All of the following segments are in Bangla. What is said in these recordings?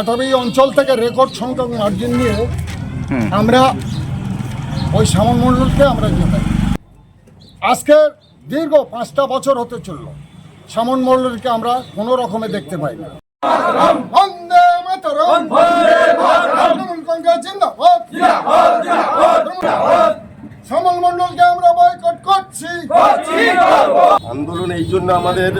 আটাবি অঞ্চল থেকে রেকর্ড সংখ্যক মার্জিন নিয়ে আমরা ওই শ্যামল মণ্ডলকে আমরা জেতাই। আজকে দীর্ঘ পাঁচটা বছর হতে চলল। শ্যামল মণ্ডলকে আমরা কোনো রকমে দেখতে পাই না। শ্যামল মণ্ডলকে আমরা বয়কট করছি। আন্দোলন এই জন্য আমাদের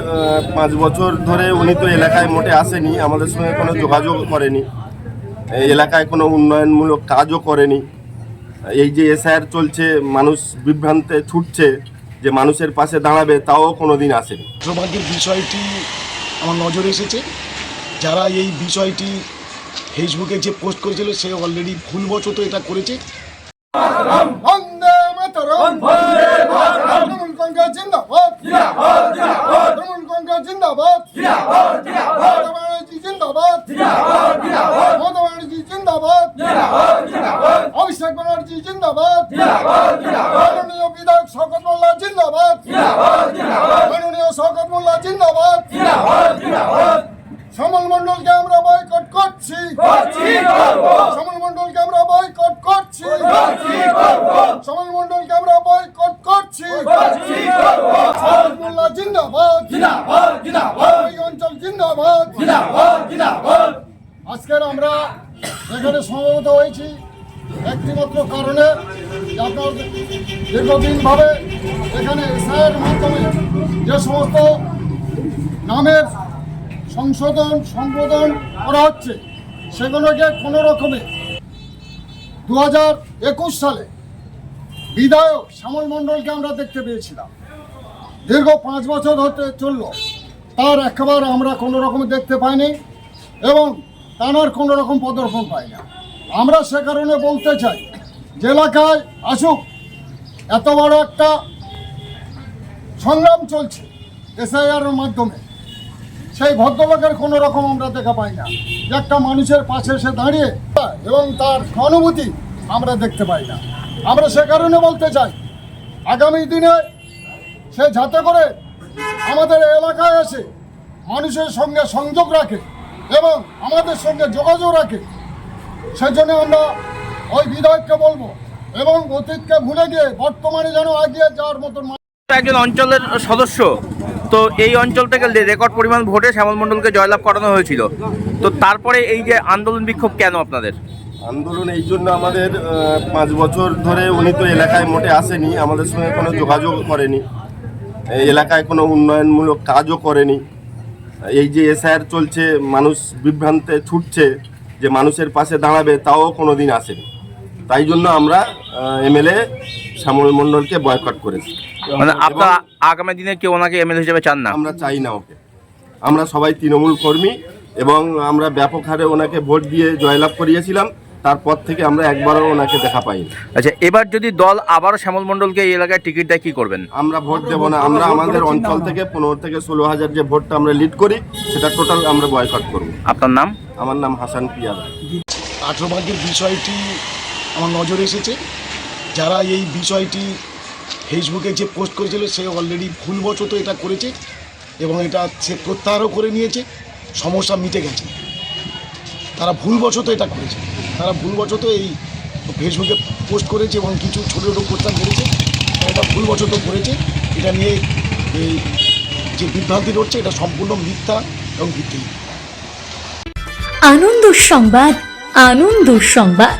পাঁচ বছর ধরে উনি তো এলাকায় মোটে আসেনি, আমাদের সঙ্গে কোনো যোগাযোগ করেনি এলাকায় কোনো উন্নয়নমূলক কাজও করেনি। এই যে এসআইআর চলছে, মানুষ বিভ্রান্তে ছুটছে, যে মানুষের পাশে দাঁড়াবে, তাও কোনো দিন আসেনি। সৌভাগ্যের বিষয়টি আমার নজরে এসেছে। যারা এই বিষয়টি ফেসবুকে যে পোস্ট করেছিল, সে অলরেডি ভুলবশত এটা করেছে বন্দে মাতরম তৃণমূল কংগ্রেস জিন্দাবাদ তৃণমূল কংগ্রেস জিন্দাবাদ। জিন্দাবাদ মমতা ব্যানার্জি জিন্দাবাদ। অভিষেক ব্যানার্জি জিন্দাবাদ। মাননীয় বিধায়ক শওকত মোল্লা জিন্দাবাদ। মাননীয় শওকত মোল্লা জিন্দাবাদ। শ্যামল মণ্ডলকে আমরা বয়কট করছি। শ্যামল মণ্ডলকে আমরা বয়কট করছি। শ্যামল মণ্ডলকে আমরা বয়কট করছি। শওকত মোল্লা জিন্দাবাদ এই অঞ্চল জিন্দাবাদ। আজকের আমরা এখানে সমবেত হয়েছি একটিমাত্র কারণে আপনার দীর্ঘদিনভাবে এখানে এসআইয়ের মাধ্যমে যে সমস্ত নামের সংশোধন সংশোধন করা হচ্ছে সেগুলোকে কোনো রকমে দু একুশ সালে বিধায়ক শ্যামল মণ্ডলকে আমরা দেখতে পেয়েছিলাম। দীর্ঘ পাঁচ বছর হতে চলল। তার একেবারে আমরা কোনো রকম দেখতে পাইনি এবং তার কোনো রকম পদর্পণ পাই না আমরা সে কারণে বলতে চাই যে এলাকায় আসুক, এত বড় একটা সংগ্রাম চলছে এসআইআর মাধ্যমে। সেই ভদ্রলোকের কোনো রকম আমরা দেখা পাই না। একটা মানুষের পাশে এসে দাঁড়িয়ে এবং তার সহানুভূতি আমরা দেখতে পাই না। আমরা সে কারণে বলতে চাই, আগামী দিনে সে যাতে করে আমাদের এলাকায় এসে মানুষের সঙ্গে সংযোগ রাখে এবং আমাদের সঙ্গে যোগাযোগ রাখে সেজন্য আমরা ওই বিধায়ককে বলব এবং অতীতকে ভুলে গিয়ে বর্তমানে যেন এগিয়ে যাওয়ার মতন একজন অঞ্চলের সদস্য তো এই অঞ্চল থেকে রেকর্ড পরিমাণ ভোটে শ্যামল মণ্ডলকে জয়লাভ করানো হয়েছিল। তো তারপরে এই যে আন্দোলন বিক্ষোভ কেন আপনাদের? আন্দোলন এই জন্য আমাদের পাঁচ বছর ধরে উনি তো এলাকায় মোটে আসেনি আমাদের সঙ্গে কোনো যোগাযোগ করেনি। এলাকায় কোনো উন্নয়নমূলক কাজও করেনি। এই যে এসআইআর চলছে মানুষ বিভ্রান্তে ছুটছে যে মানুষের পাশে দাঁড়াবে তাও কোনো দিন আসেনি। তাই জন্য আমরা এমএলএ শ্যামল মণ্ডলকে বয়কট করেছি। মানে আপনারা আগামী দিনে কেউ ওনাকে এমএলএ হিসেবে চান না? আমরা চাই না ওকে। আমরা সবাই তৃণমূল কর্মী এবং আমরা ব্যাপক হারে ওনাকে ভোট দিয়ে জয়লাভ করিয়েছিলাম। তারপর থেকে আমরা একবারও ওনাকে দেখা পাইনি। আচ্ছা এবার যদি দল আবারও শ্যামল মণ্ডলকে এই এলাকায় টিকিট দেয় কি করবেন? আমরা ভোট দেব না। আমরা আমাদের অঞ্চল থেকে পনেরো থেকে ষোলো হাজার যে ভোটটা আমরা লিড করি সেটা টোটাল আমরা বয়কট করব। আপনার নাম? আমার নাম হাসান পিয়াদা আঠেরো ভাগের বিষয়টি আমার নজরে এসেছে। যারা এই বিষয়টি ফেসবুকে যে পোস্ট করেছিল সে অলরেডি ভুলবশত এটা করেছে এবং এটা সে প্রত্যাহারও করে নিয়েছে। সমস্যা মিটে গেছে। তারা ভুলবশত এটা করেছে। তারা ভুলবশত এই ফেসবুকে পোস্ট করেছে এবং কিছু ছোটো ছোটো প্রস্তাব করেছে। এটা ভুলবশত করেছে। এটা নিয়ে এই যে বিভ্রান্তি হচ্ছে এটা সম্পূর্ণ মিথ্যা এবং ভিত্তিহীন আনন্দ সংবাদ আনন্দ সংবাদ।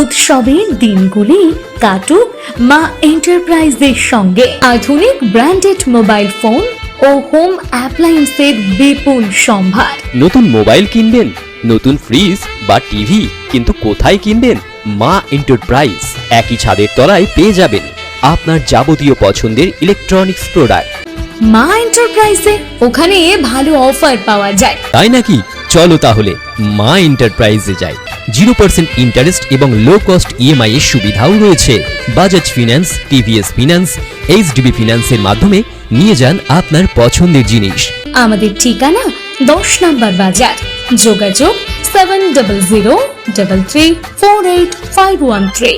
উৎসবের দিনগুলি কাটুক মা এন্টারপ্রাইজের সঙ্গে। আধুনিক ব্র্যান্ডেড মোবাইল ফোন ও হোম অ্যাপ্লায়েন্সের বিপুল সম্ভার। নতুন মোবাইল কিনবেন? নতুন ফ্রিজ বা টিভি কিন্তু কোথায় কিনবেন? মা এন্টারপ্রাইজ একই ছাদের তলায় পেয়ে যাবেন আপনার যাবতীয় পছন্দের ইলেকট্রনিক্স প্রোডাক্ট মা এন্টারপ্রাইজে ওখানে ভালো অফার পাওয়া যায়। তাই নাকি? চলো তাহলে মা এন্টারপ্রাইজে যাই। জিরো পার্সেন্ট ইন্টারেস্ট এবং লো কস্ট ইএমআই এর সুবিধাও রয়েছে। Bajaj finance TVS finance HDB ফিনান্সের মাধ্যমে নিয়ে যান আপনার পছন্দের জিনিস। আমাদের ঠিকানা দশ নম্বর বাজার। যোগাযোগ seven double zero double three four eight five one three